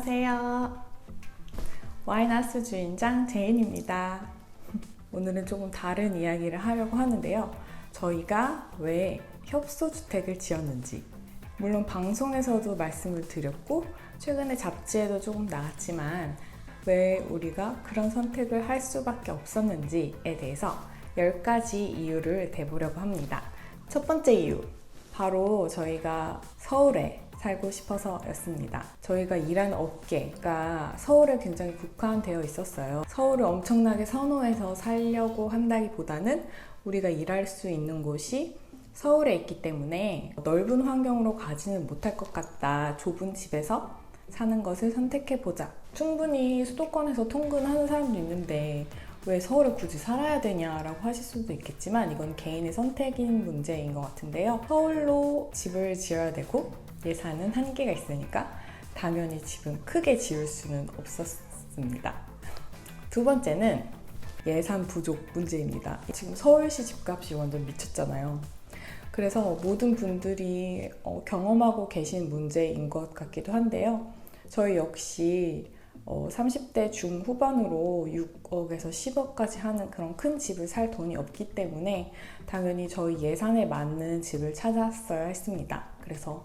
안녕하세요. 와인하우스 주인장 제인입니다. 오늘은 조금 다른 이야기를 하려고 하는데요. 저희가 왜 협소주택을 지었는지. 물론 방송에서도 말씀을 드렸고, 최근에 잡지에도 조금 나왔지만, 왜 우리가 그런 선택을 할 수밖에 없었는지에 대해서 10가지 이유를 대보려고 합니다. 첫 번째 이유. 바로 저희가 서울에 살고 싶어서였습니다. 저희가 일하는 업계가 서울에 굉장히 국한되어 있었어요. 서울을 엄청나게 선호해서 살려고 한다기보다는 우리가 일할 수 있는 곳이 서울에 있기 때문에 넓은 환경으로 가지는 못할 것 같다. 좁은 집에서 사는 것을 선택해보자. 충분히 수도권에서 통근하는 사람도 있는데 왜 서울에 굳이 살아야 되냐라고 하실 수도 있겠지만 이건 개인의 선택인 문제인 것 같은데요. 서울로 집을 지어야 되고 예산은 한계가 있으니까 당연히 집은 크게 지을 수는 없었습니다. 두 번째는 예산 부족 문제입니다. 지금 서울시 집값이 완전 미쳤잖아요. 그래서 모든 분들이 어, 경험하고 계신 문제인 것 같기도 한데요. 저희 역시 어, 30대 중후반으로 6억에서 10억까지 하는 그런 큰 집을 살 돈이 없기 때문에 당연히 저희 예산에 맞는 집을 찾았어야 했습니다. 그래서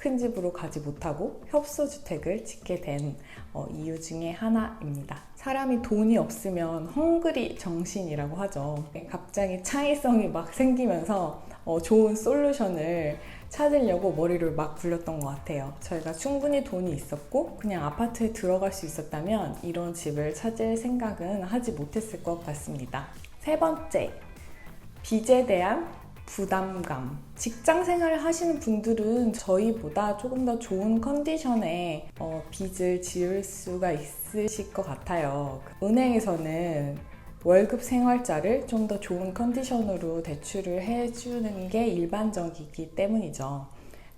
큰 집으로 가지 못하고 협소주택을 짓게 된 어, 이유 중에 하나입니다. 사람이 돈이 없으면 헝그리 정신이라고 하죠. 갑자기 창의성이 막 생기면서 어, 좋은 솔루션을 찾으려고 머리를 막 굴렸던 것 같아요. 저희가 충분히 돈이 있었고 그냥 아파트에 들어갈 수 있었다면 이런 집을 찾을 생각은 하지 못했을 것 같습니다. 세 번째, 빚에 대한 부담감. 직장 생활을 하시는 분들은 저희보다 조금 더 좋은 컨디션에 어, 빚을 지을 수가 있으실 것 같아요. 은행에서는 월급 생활자를 좀 더 좋은 컨디션으로 대출을 해주는 게 일반적이기 때문이죠.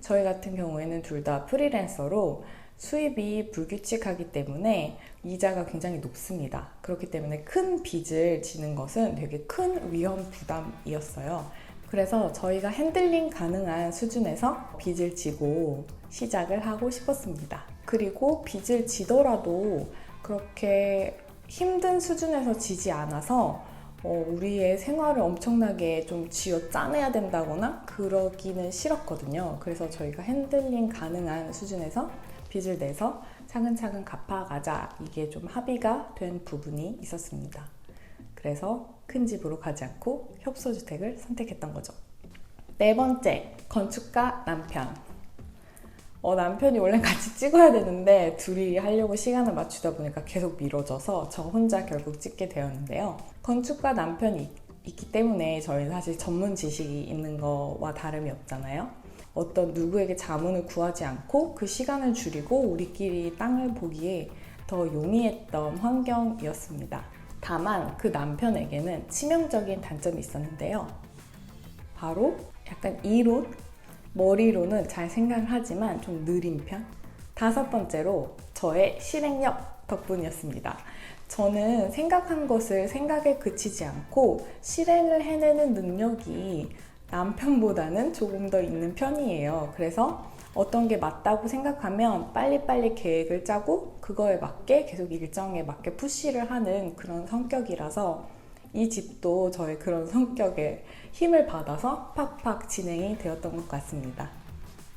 저희 같은 경우에는 둘 다 프리랜서로 수입이 불규칙하기 때문에 이자가 굉장히 높습니다. 그렇기 때문에 큰 빚을 지는 것은 되게 큰 위험 부담이었어요. 그래서 저희가 핸들링 가능한 수준에서 빚을 지고 시작을 하고 싶었습니다. 그리고 빚을 지더라도 그렇게 힘든 수준에서 지지 않아서 어, 우리의 생활을 엄청나게 좀 쥐어 짜내야 된다거나 그러기는 싫었거든요. 그래서 저희가 핸들링 가능한 수준에서 빚을 내서 차근차근 갚아가자 이게 좀 합의가 된 부분이 있었습니다. 그래서 큰 집으로 가지 않고 협소주택을 선택했던 거죠. 네 번째, 건축가 남편. 어, 남편이 원래 같이 찍어야 되는데 둘이 하려고 시간을 맞추다 보니까 계속 미뤄져서 저 혼자 결국 찍게 되었는데요. 건축가 남편이 있기 때문에 저희는 사실 전문 지식이 있는 거와 다름이 없잖아요. 어떤 누구에게 자문을 구하지 않고 그 시간을 줄이고 우리끼리 땅을 보기에 더 용이했던 환경이었습니다. 다만 그 남편에게는 치명적인 단점이 있었는데요. 바로 약간 이론, 머리로는 잘 생각을 하지만 좀 느린 편. 다섯 번째로 저의 실행력 덕분이었습니다. 저는 생각한 것을 생각에 그치지 않고 실행을 해내는 능력이 남편보다는 조금 더 있는 편이에요. 그래서 어떤 게 맞다고 생각하면 빨리빨리 계획을 짜고 그거에 맞게 계속 일정에 맞게 푸시를 하는 그런 성격이라서 이 집도 저의 그런 성격에 힘을 받아서 팍팍 진행이 되었던 것 같습니다.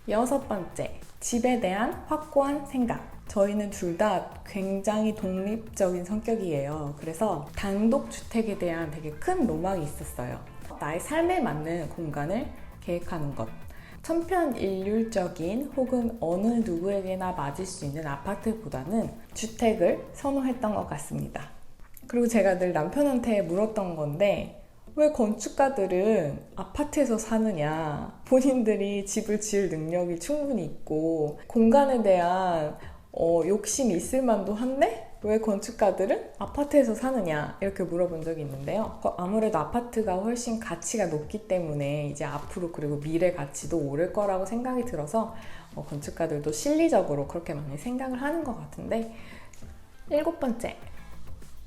여섯 번째, 집에 대한 확고한 생각. 저희는 둘 다 굉장히 독립적인 성격이에요. 그래서 단독주택에 대한 되게 큰 로망이 있었어요. 나의 삶에 맞는 공간을 계획하는 것. 천편일률적인 혹은 어느 누구에게나 맞을 수 있는 아파트보다는 주택을 선호했던 것 같습니다. 그리고 제가 늘 남편한테 물었던 건데, 왜 건축가들은 아파트에서 사느냐? 본인들이 집을 지을 능력이 충분히 있고, 공간에 대한 어, 욕심이 있을 만도 한데, 왜 건축가들은 아파트에서 사느냐 이렇게 물어본 적이 있는데요. 아무래도 아파트가 훨씬 가치가 높기 때문에 이제 앞으로 그리고 미래 가치도 오를 거라고 생각이 들어서 어, 건축가들도 실리적으로 그렇게 많이 생각을 하는 것 같은데 일곱 번째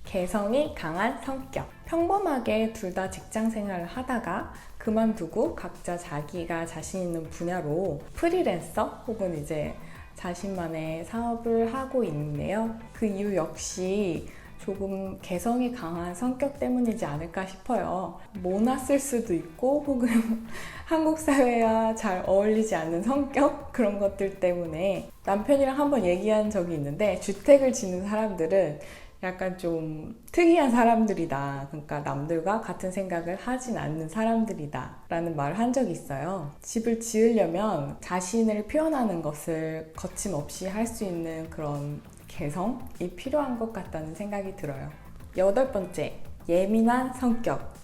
개성이 강한 성격. 평범하게 둘 다 직장 생활을 하다가 그만두고 각자 자기가 자신 있는 분야로 프리랜서 혹은 이제 자신만의 사업을 하고 있는데요. 그 이유 역시 조금 개성이 강한 성격 때문이지 않을까 싶어요. 모났을 수도 있고 혹은 한국 사회와 잘 어울리지 않는 성격 그런 것들 때문에 남편이랑 한번 얘기한 적이 있는데 주택을 짓는 사람들은 약간 좀 특이한 사람들이다. 그러니까 남들과 같은 생각을 하진 않는 사람들이다. 라는 말을 한 적이 있어요. 집을 지으려면 자신을 표현하는 것을 거침없이 할 수 있는 그런 개성이 필요한 것 같다는 생각이 들어요. 여덟 번째, 예민한 성격.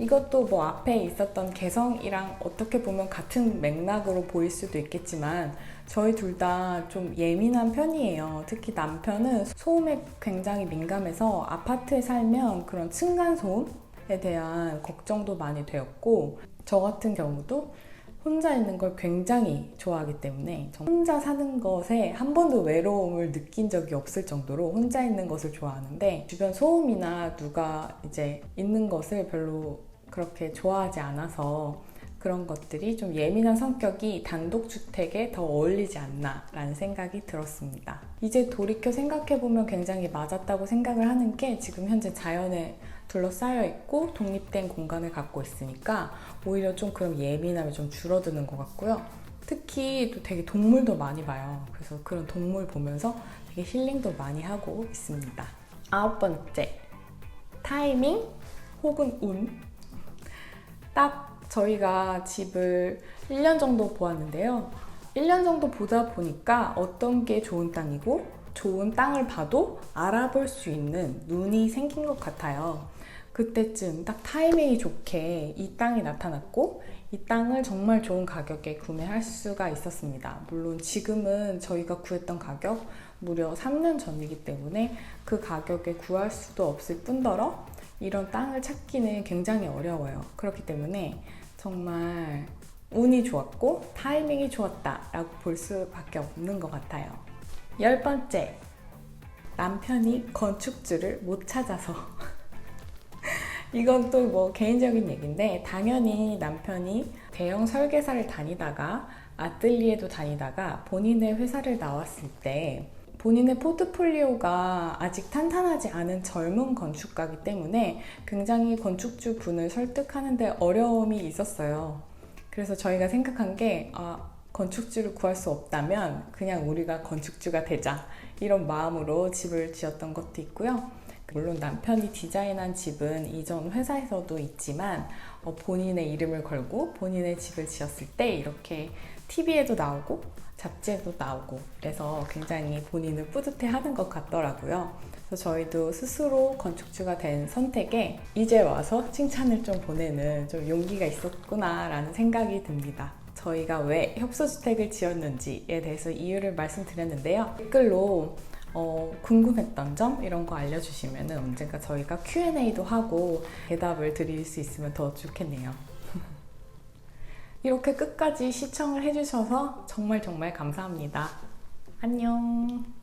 이것도 뭐 앞에 있었던 개성이랑 어떻게 보면 같은 맥락으로 보일 수도 있겠지만 저희 둘 다 좀 예민한 편이에요. 특히 남편은 소음에 굉장히 민감해서 아파트에 살면 그런 층간 소음에 대한 걱정도 많이 되었고 저 같은 경우도 혼자 있는 걸 굉장히 좋아하기 때문에 저 혼자 사는 것에 한 번도 외로움을 느낀 적이 없을 정도로 혼자 있는 것을 좋아하는데 주변 소음이나 누가 이제 있는 것을 별로 그렇게 좋아하지 않아서 그런 것들이 좀 예민한 성격이 단독주택에 더 어울리지 않나라는 생각이 들었습니다. 이제 돌이켜 생각해보면 굉장히 맞았다고 생각을 하는 게 지금 현재 자연에 둘러싸여 있고 독립된 공간을 갖고 있으니까 오히려 좀 그런 예민함이 좀 줄어드는 것 같고요. 특히 또 되게 동물도 많이 봐요. 그래서 그런 동물 보면서 되게 힐링도 많이 하고 있습니다. 아홉 번째, 타이밍 혹은 운. 딱 저희가 집을 1년 정도 보았는데요. 1년 정도 보다 보니까 어떤 게 좋은 땅이고 좋은 땅을 봐도 알아볼 수 있는 눈이 생긴 것 같아요. 그때쯤 딱 타이밍이 좋게 이 땅이 나타났고 이 땅을 정말 좋은 가격에 구매할 수가 있었습니다. 물론 지금은 저희가 구했던 가격 무려 3년 전이기 때문에 그 가격에 구할 수도 없을 뿐더러 이런 땅을 찾기는 굉장히 어려워요. 그렇기 때문에 정말 운이 좋았고 타이밍이 좋았다라고 볼 수밖에 없는 것 같아요. 열 번째, 남편이 건축주를 못 찾아서. 이건 또 뭐 개인적인 얘기인데 당연히 남편이 대형 설계사를 다니다가 아뜰리에도 다니다가 본인의 회사를 나왔을 때 본인의 포트폴리오가 아직 탄탄하지 않은 젊은 건축가기 때문에 굉장히 건축주 분을 설득하는데 어려움이 있었어요. 그래서 저희가 생각한 게 아, 건축주를 구할 수 없다면 그냥 우리가 건축주가 되자 이런 마음으로 집을 지었던 것도 있고요. 물론 남편이 디자인한 집은 이전 회사에서도 있지만 어, 본인의 이름을 걸고 본인의 집을 지었을 때 이렇게 TV에도 나오고 잡지에도 나오고 그래서 굉장히 본인을 뿌듯해 하는 것 같더라고요. 그래서 저희도 스스로 건축주가 된 선택에 이제 와서 칭찬을 좀 보내는 좀 용기가 있었구나라는 생각이 듭니다. 저희가 왜 협소주택을 지었는지에 대해서 이유를 말씀드렸는데요. 댓글로 어, 궁금했던 점 이런 거 알려주시면 언젠가 저희가 Q&A도 하고 대답을 드릴 수 있으면 더 좋겠네요. 이렇게 끝까지 시청을 해주셔서 정말 정말 감사합니다. 안녕.